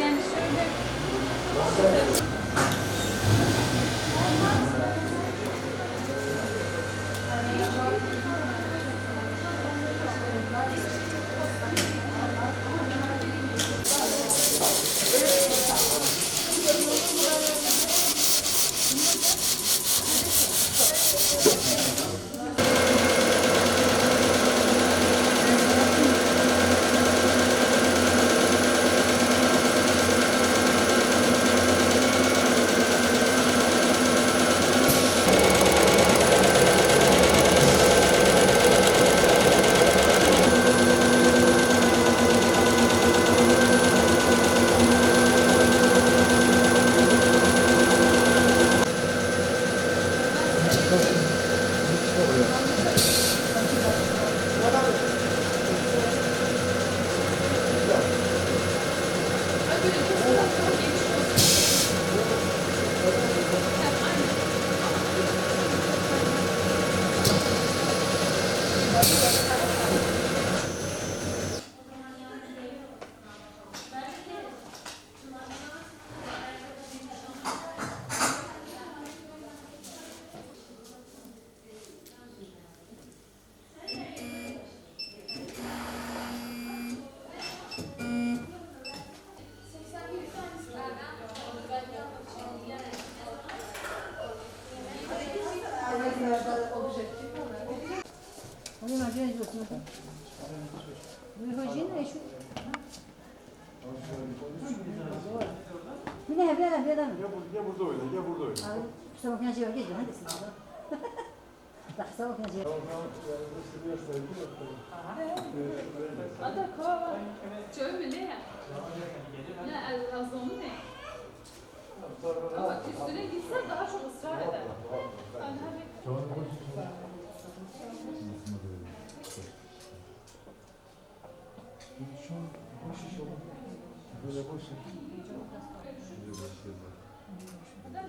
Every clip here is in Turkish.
Yani şöyle Buraya birader birader. Gel, bur- gel burada oyna, gel burada oyna. Abi kusura bakmayın şey var geç lan desin. Bak kusura bakmayın şey var. Hatta kova var. Çöl mü ne ya? Ne el- az onu ne? Ama bak üstüne gitsen daha çok ısrar eder. Ben hani Şu boş iş olur. Böyle boş iş. Böyle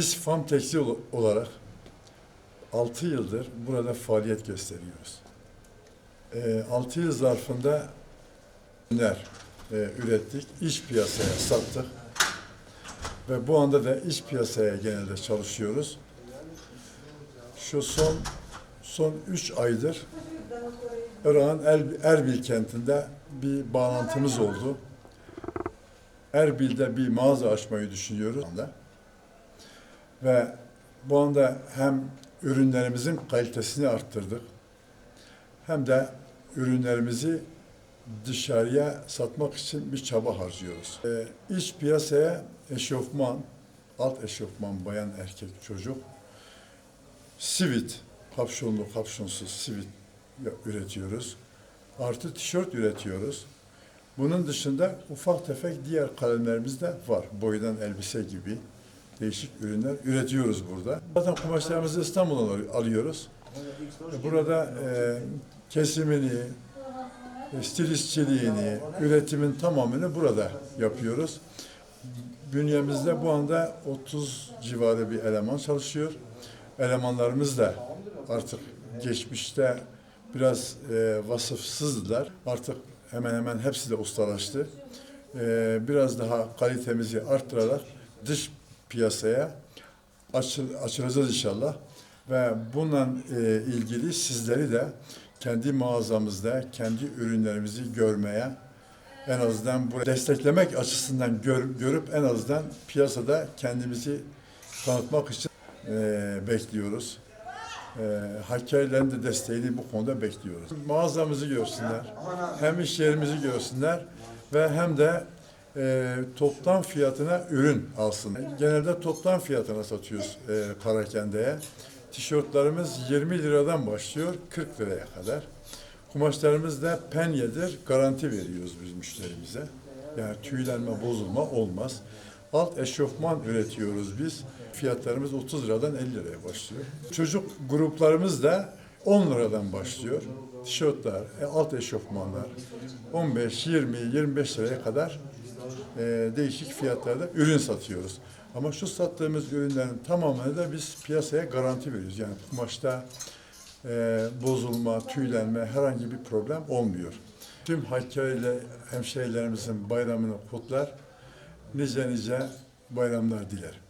Biz FAM Tekstil ol- olarak 6 yıldır burada faaliyet gösteriyoruz. 6 yıl zarfında ürünler e, ürettik, iç piyasaya sattık ve bu anda da iç piyasaya genelde çalışıyoruz. Şu son son 3 aydır Irak'ın Er- Erbil kentinde bir bağlantımız oldu. Erbil'de bir mağaza açmayı düşünüyoruz. Ve bu anda hem ürünlerimizin kalitesini arttırdık. Hem de ürünlerimizi dışarıya satmak için bir çaba harcıyoruz. Ee, iç piyasaya eşofman, alt eşofman, bayan, erkek, çocuk, sivit, kapşonlu, kapşonsuz sivit üretiyoruz. Artı tişört üretiyoruz. Bunun dışında ufak tefek diğer kalemlerimiz de var. Boydan elbise gibi değişik ürünler üretiyoruz burada. Zaten kumaşlarımızı İstanbul'dan al- alıyoruz. Burada e, kesimini, e, stilistçiliğini, üretimin tamamını burada yapıyoruz. Bünyemizde bu anda 30 civarı bir eleman çalışıyor. Elemanlarımız da artık geçmişte biraz e, vasıfsızdılar. Artık hemen hemen hepsi de ustalaştı. E, biraz daha kalitemizi arttırarak dış piyasaya açıl, açılacağız inşallah. Ve bununla e, ilgili sizleri de kendi mağazamızda kendi ürünlerimizi görmeye en azından bu desteklemek açısından gör- görüp en azından piyasada kendimizi tanıtmak için e, bekliyoruz. E, Hakkari'lerin de desteğini bu konuda bekliyoruz. Mağazamızı görsünler, hem iş yerimizi görsünler ve hem de e, toplam fiyatına ürün alsın. Genelde toplam fiyatına satıyoruz e, Parakendeye. Tişörtlerimiz 20 liradan başlıyor 40 liraya kadar. Kumaşlarımız da penyedir, garanti veriyoruz biz müşterimize. Yani tüylenme, bozulma olmaz. Alt eşofman üretiyoruz biz. Fiyatlarımız 30 liradan 50 liraya başlıyor. Çocuk gruplarımız da 10 liradan başlıyor. Tişörtler, e, alt eşofmanlar 15, 20, 25 liraya kadar e, değişik fiyatlarda ürün satıyoruz. Ama şu sattığımız ürünlerin tamamını da biz piyasaya garanti veriyoruz. Yani kumaşta e, bozulma, tüylenme herhangi bir problem olmuyor. Tüm Hakkari'yle hemşehrilerimizin bayramını kutlar, nice nice bayramlar dilerim.